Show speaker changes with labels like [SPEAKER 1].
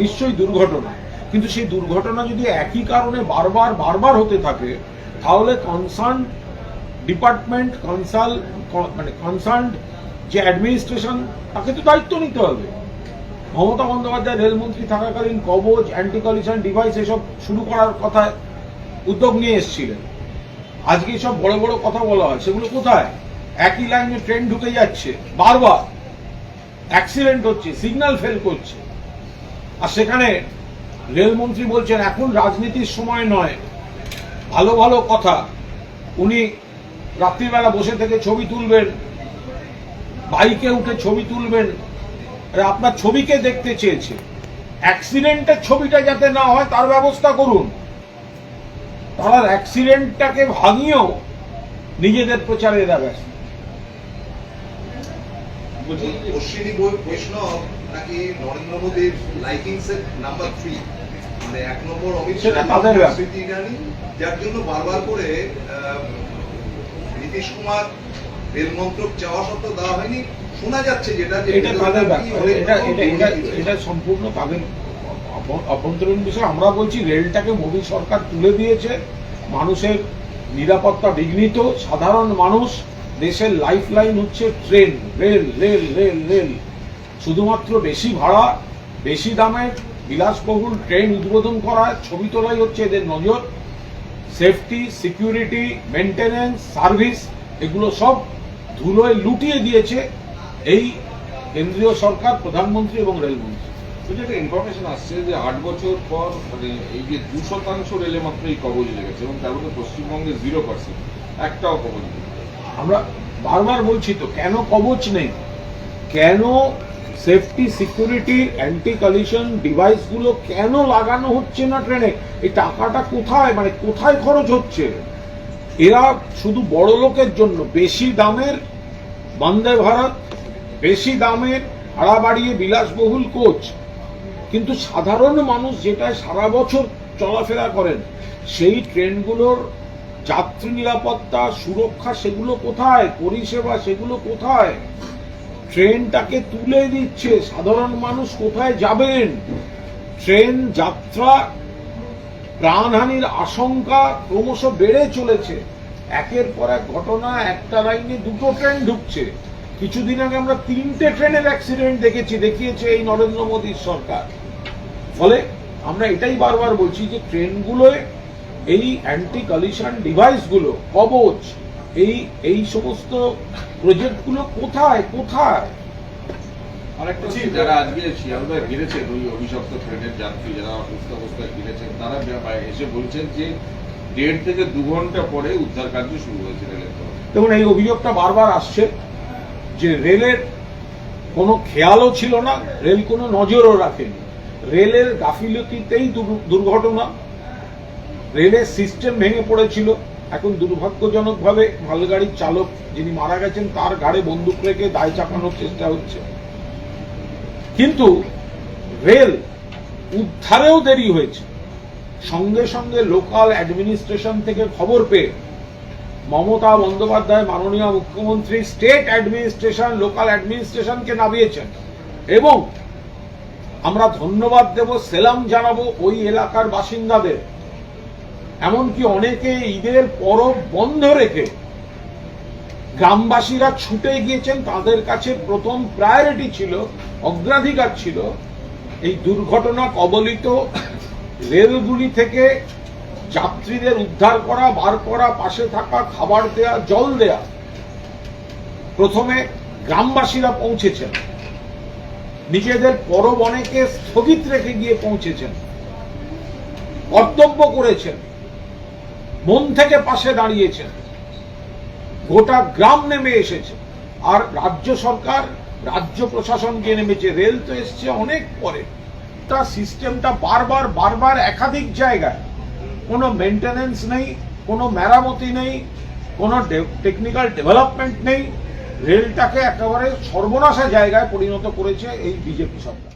[SPEAKER 1] নিশ্চয়ই দুর্ঘটনা। কিন্তু সেই দুর্ঘটনা যদি একই কারণে বারবার বারবার হতে থাকে, তাহলে কনসার্ন ডিপার্টমেন্ট কনসাল মানে কনসার্ন যে অ্যাডমিনিস্ট্রেশন তাকে তো দায়িত্ব নিতে হবে। মমতা বন্দ্যোপাধ্যায় রেলমন্ত্রী থাকাকালীন কবচ অ্যান্টি কলিশন ডিভাইস এসব শুরু করার কথা উদ্যোগ নিয়ে এসেছিলেন। আজকে সব বড় বড় কথা বলা হয়। সেগুলো কোথায়? একই লাইনে ট্রেন ঢুকে যাচ্ছে। বারবার। অ্যাক্সিডেন্ট হচ্ছে সিগন্যাল ফেল করছে। আর সেখানে রেলমন্ত্রী বলছেন, এখন রাজনীতির সময় নয়। ভালো ভালো কথা। উনি রাত্রিবেলা বসে থেকে ছবি তুলবেন, বাইকে উঠে ছবি তুলবেন। আপনার ছবিকে দেখতে চেয়েছে? অ্যাক্সিডেন্টের ছবিটা যাতে না হয়, তার ব্যবস্থা করুন। তারা অ্যাক্সিডেন্টটাকে ভাঙিয়েও নিজেদের প্রচারে
[SPEAKER 2] অশ্বিনী বৈষ্ণব নাকি নরেন্দ্র মোদীর লাইকিংস এর নাম্বার থ্রি মানে এক নম্বর অমিত শাহ। স্মৃতি ইরানি যার জন্য বারবার করে নীতিশ কুমার রেল মন্ত্রক চাওয়া সত্ত্বেও দেওয়া হয়নি। শোনা যাচ্ছে যেটা
[SPEAKER 1] এটা তাদের এটা সম্পূর্ণ তাদের অভ- অভ্যন্তরীণ বিষয়। আমরা বলছি রেলটাকে মোদী সরকার তুলে দিয়েছে। মানুষের নিরাপত্তা বিঘ্নিত। সাধারণ মানুষ দেশের লাইফ লাইন হচ্ছে train rail rail rail rail শুধুমাত্র বেশি ভাড়া বেশি দামের বিলাসবহুল ট্রেন উদ্বোধন করা ছবি তোলাই হচ্ছে এদের নজর। সেফটি সিকিউরিটি মেনটেনেন্স সার্ভিস এগুলো সব ধুলোয় লুটিয়ে দিয়েছে এই কেন্দ্রীয় সরকার প্রধানমন্ত্রী এবং রেলমন্ত্রী
[SPEAKER 3] একটা ইনফরমেশন আসছে যে আট বছর পর মানে এই যে দু শতাংশ রেলে মাত্র এই কবজ লেগেছে এবং তার মধ্যে পশ্চিমবঙ্গে জিরো পার্সেন্ট একটাও কবজ নেই।
[SPEAKER 1] আমরা বারবার বলছি তো কেন কবচ নেই? কেন সেফটি, সিকিউরিটি অ্যান্টি কলিশন ডিভাইসগুলো কেন লাগানো হচ্ছে না ট্রেনে? এই টাকাটা কোথায়? মানে কোথায় খরচ হচ্ছে? এরা শুধু বড় লোকের জন্য, বেশি দামের বন্দে ভারত, বেশি দামের ভাড়া বাড়িয়ে বিলাসবহুল কোচ। কিন্তু সাধারণ মানুষ যেটা সারা বছর চলাফেরা করেন, সেই ট্রেনগুলোর যাত্রী নিরাপত্তা, সুরক্ষা সেগুলো কোথায়? পরিষেবা সেগুলো কোথায়? ট্রেনটাকে তুলে দিচ্ছে। সাধারণ মানুষ কোথায় যাবেন? ট্রেন যাত্রা প্রাণহানির আশঙ্কা ক্রমশ বেড়ে চলেছে। একের পর এক ঘটনা, একটা লাইনে দুটো ট্রেন ঢুকছে। কিছুদিন আগে আমরা তিনটে ট্রেনের অ্যাক্সিডেন্ট দেখেছি, দেখিয়েছে এই নরেন্দ্র মোদীর সরকার। ফলে আমরা এটাই বারবার বলছি যে ট্রেনগুলোয় এই অ্যান্টি কলিশন ডিভাইসগুলো কবচ এই এই সমস্ত প্রজেক্টগুলো কোথায় কোথায়?
[SPEAKER 3] যারা আজকে শিয়ালদায় ওই অভিশপ্ত ট্রেনের যাত্রী যারা অসুস্থ অবস্থায় ফিরেছেন তারা ব্যাপারে এসে বলছেন যে দেড় থেকে দু ঘণ্টা পরে উদ্ধার কার্য শুরু হয়েছে রেলের
[SPEAKER 1] দেখুন এই অভিযোগটা বারবার আসছে যে রেলের কোনো খেয়ালও ছিল না রেল কোনো নজরও রাখেনি। রেলের গাফিলতিতেই দুর্ঘটনা রেলের সিস্টেম ভেঙে পড়েছিল। এখন দুর্ভাগ্যজনকভাবে মালগাড়ির চালক যিনি মারা গেছেন, তার গাড়ে বন্দুক রেখে দায় চাপানোর চেষ্টা হচ্ছে। কিন্তু রেল উদ্ধারেও দেরি হয়েছে। সঙ্গে সঙ্গে লোকাল অ্যাডমিনিস্ট্রেশন থেকে খবর পেয়ে মমতা বন্দ্যোপাধ্যায় মাননীয় মুখ্যমন্ত্রী স্টেট অ্যাডমিনিস্ট্রেশন, লোকাল অ্যাডমিনিস্ট্রেশনকে নামিয়েছেন এবং আমরা ধন্যবাদ দেব, সেলাম জানাব ওই এলাকার বাসিন্দাদের। এমনকি অনেকে ঈদের পরব বন্ধ রেখে গ্রামবাসীরা ছুটে গিয়েছেন, তাদের কাছে প্রথম প্রায়োরিটি ছিল, অগ্রাধিকার ছিল, এই দুর্ঘটনা কবলিত রেলগুলি থেকে যাত্রীদের উদ্ধার করা, বার করা, পাশে থাকা, খাবার দেয়া, জল দেয়া। প্রথমে গ্রামবাসীরা পৌঁছেছেন। নিজেদের পরব অনেকে স্থগিত রেখে গিয়ে পৌঁছেছেন। কর্তব্য করেছেন। মন থেকে পাশে দাঁড়িয়েছেন। গোটা গ্রাম নেমে এসেছে। আর রাজ্য সরকার, রাজ্য প্রশাসন গিয়ে নেমেছে। রেল তো এসছে অনেক পরে। তা সিস্টেমটা বারবার বারবার একাধিক জায়গায়। কোনো মেনটেনেন্স নেই, কোনো মেরামতি নেই, কোনো টেকনিক্যাল ডেভেলপমেন্ট নেই। রেলটাকে একেবারে সর্বনাশা জায়গায় পরিণত করেছে এই বিজেপি সরকার।